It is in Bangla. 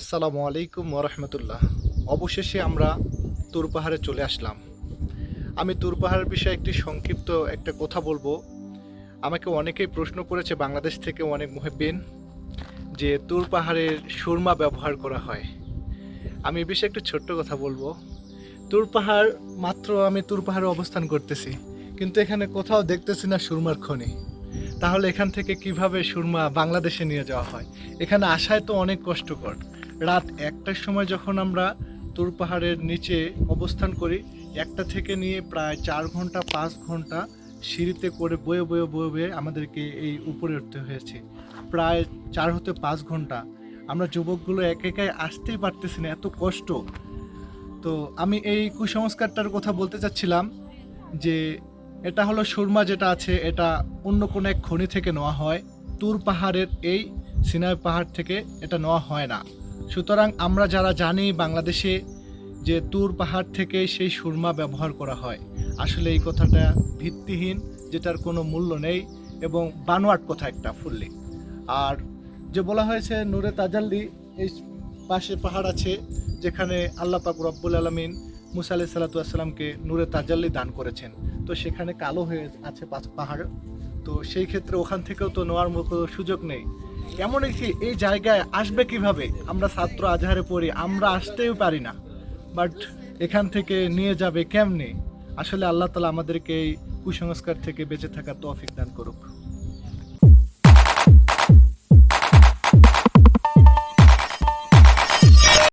আসসালামু আলাইকুম ওরহমতুল্লাহ অবশেষে আমরা তুর পাহাড়ে চলে আসলাম। আমি তুর পাহাড়ের বিষয়ে একটি সংক্ষিপ্ত একটা কথা বলব। আমাকে অনেকেই প্রশ্ন করেছে, বাংলাদেশ থেকে অনেক মুহেব্বিন, যে তুর পাহাড়ের সুরমা ব্যবহার করা হয়। আমি এ বিষয়ে একটু ছোট্ট কথা বলব। তুর পাহাড়, মাত্র আমি তুর পাহাড়ে অবস্থান করতেছি, কিন্তু এখানে কোথাও দেখতেছি না সুরমার খনি। তাহলে এখান থেকে কীভাবে সুরমা বাংলাদেশে নিয়ে যাওয়া হয়? এখানে আসায় তো অনেক কষ্টকর। রাত একটার সময় যখন আমরা তুর পাহাড়ের নিচে অবস্থান করি, একটা থেকে নিয়ে প্রায় চার ঘণ্টা, পাঁচ ঘণ্টা সিঁড়িতে করে বয়ে বয়ে বয়ে বয়ে আমাদেরকে এই উপরে উঠতে হয়েছে। প্রায় চার হতে পাঁচ ঘণ্টা। আমরা যুবকগুলো এক একাই আসতেই পারতেছি না, এত কষ্ট। তো আমি এই কুসংস্কারটার কথা বলতে চাচ্ছিলাম যে এটা হলো সুরমা যেটা আছে, এটা অন্য কোনো এক খনি থেকে নেওয়া হয়। তুর পাহাড়ের এই সিনাই পাহাড় থেকে এটা নেওয়া হয় না। সুতরাং আমরা যারা জানি বাংলাদেশে যে তুর পাহাড় থেকে সেই সুরমা ব্যবহার করা হয়, আসলে এই কথাটা ভিত্তিহীন, যেটার কোনো মূল্য নেই এবং বানোয়াট কথা একটা ফুললি। আর যে বলা হয়েছে নূরে তাজাল্লি, এই পাশে পাহাড় আছে যেখানে আল্লাহ পাক রব্বুল আলমিন মুসা আলাহ সাল্লাতামকে নূরে তাজাল্লি দান করেছেন। তো সেখানে কালো হয়ে আছে পাহাড়। তো সেই ক্ষেত্রে ওখান থেকেও তো নেওয়ার মতো সুযোগ নেই। এমন একটি এই জায়গায় আসবে কীভাবে? আমরা ছাত্র আজহারে পড়ি, আমরা আসতেও পারি না। বাট এখান থেকে নিয়ে যাবে কেমনে? আসলে আল্লাহ তালা আমাদেরকে এই কুসংস্কার থেকে বেঁচে থাকার তৌফিক দান করুক।